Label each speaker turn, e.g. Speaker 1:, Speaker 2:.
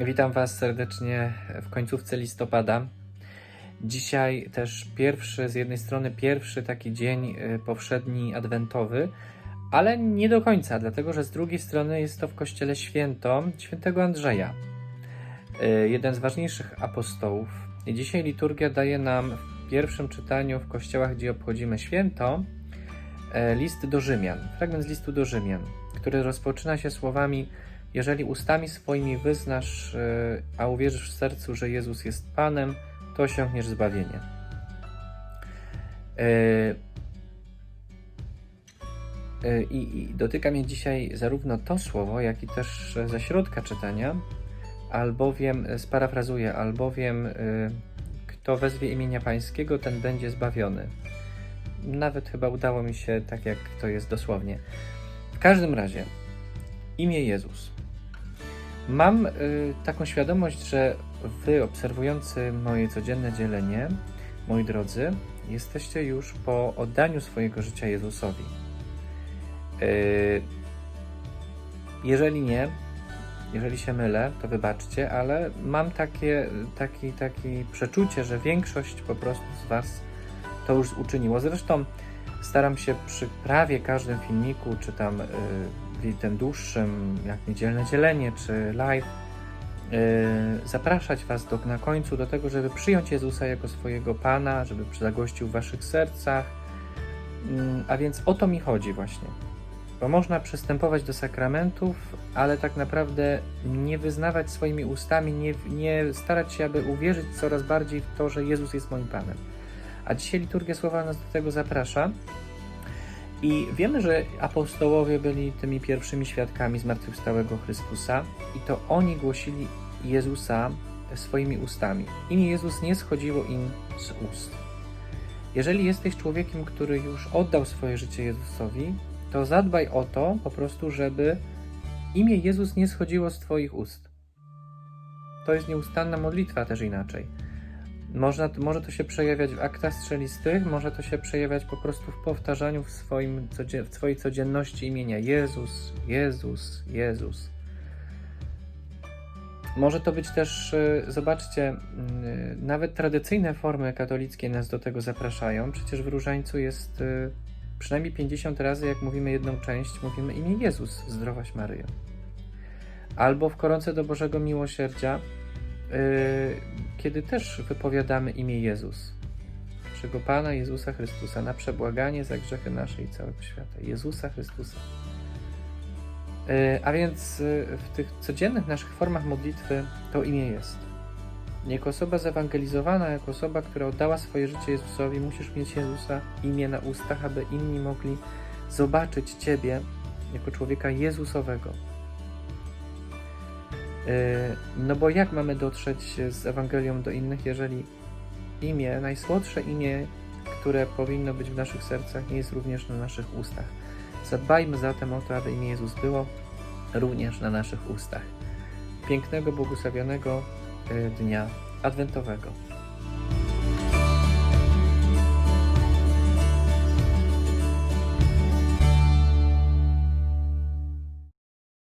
Speaker 1: Witam Was serdecznie w końcówce listopada. Dzisiaj też pierwszy, z jednej strony pierwszy taki dzień y, powszedni adwentowy, ale nie do końca, dlatego że z drugiej strony jest to w kościele święto świętego Andrzeja, y, jeden z ważniejszych apostołów. I dzisiaj liturgia daje nam w pierwszym czytaniu w kościołach, gdzie obchodzimy święto, e, list do Rzymian, fragment z listu do Rzymian, który rozpoczyna się słowami: Jeżeli ustami swoimi wyznasz, e, a uwierzysz w sercu, że Jezus jest Panem, to osiągniesz zbawienie. E, e, I, dotyka mnie dzisiaj zarówno to słowo, jak i też ze środka czytania, albowiem, sparafrazuję, albowiem kto wezwie imienia Pańskiego, ten będzie zbawiony. Nawet chyba udało mi się tak, jak to jest dosłownie. W każdym razie, imię Jezus. Mam y, taką świadomość, że wy, obserwujący moje codzienne dzielenie, moi drodzy, jesteście już po oddaniu swojego życia Jezusowi. Y, jeżeli nie, jeżeli się mylę, to wybaczcie, ale mam takie, taki, taki przeczucie, że większość po prostu z Was to już uczyniło. Zresztą staram się przy prawie każdym filmiku, czy tam y, tym dłuższym, jak niedzielne dzielenie, czy live, y, zapraszać Was do, na końcu do tego, żeby przyjąć Jezusa jako swojego Pana, żeby zagościł w Waszych sercach. Mm, a więc o to mi chodzi właśnie. Bo można przystępować do sakramentów, ale tak naprawdę nie wyznawać swoimi ustami, nie, nie starać się, aby uwierzyć coraz bardziej w to, że Jezus jest moim Panem. A dzisiaj liturgia słowa nas do tego zaprasza. I wiemy, że apostołowie byli tymi pierwszymi świadkami zmartwychwstałego Chrystusa i to oni głosili Jezusa swoimi ustami. Imię Jezus nie schodziło im z ust. Jeżeli jesteś człowiekiem, który już oddał swoje życie Jezusowi, to zadbaj o to po prostu, żeby imię Jezus nie schodziło z Twoich ust. To jest nieustanna modlitwa też inaczej. Można, może to się przejawiać w aktach strzelistych, może to się przejawiać po prostu w powtarzaniu w, swoim, w swojej codzienności imienia Jezus, Jezus, Jezus. Może to być też, y, zobaczcie, y, nawet tradycyjne formy katolickie nas do tego zapraszają. Przecież w różańcu jest y, przynajmniej 50 razy, jak mówimy jedną część, mówimy imię Jezus, zdrowaś Maryjo. Albo w koronce do Bożego Miłosierdzia, kiedy też wypowiadamy imię Jezus, naszego Pana Jezusa Chrystusa, na przebłaganie za grzechy nasze i całego świata. Jezusa Chrystusa. Yy, a więc yy, w tych codziennych naszych formach modlitwy to imię jest. Jako osoba zewangelizowana, jako osoba, która oddała swoje życie Jezusowi, musisz mieć Jezusa imię na ustach, aby inni mogli zobaczyć Ciebie jako człowieka Jezusowego. Yy, No bo jak mamy dotrzeć z Ewangelią do innych, jeżeli imię, najsłodsze imię, które powinno być w naszych sercach, nie jest również na naszych ustach? Zadbajmy zatem o to, aby imię Jezus było również na naszych ustach. Pięknego, błogosławionego y, dnia adwentowego.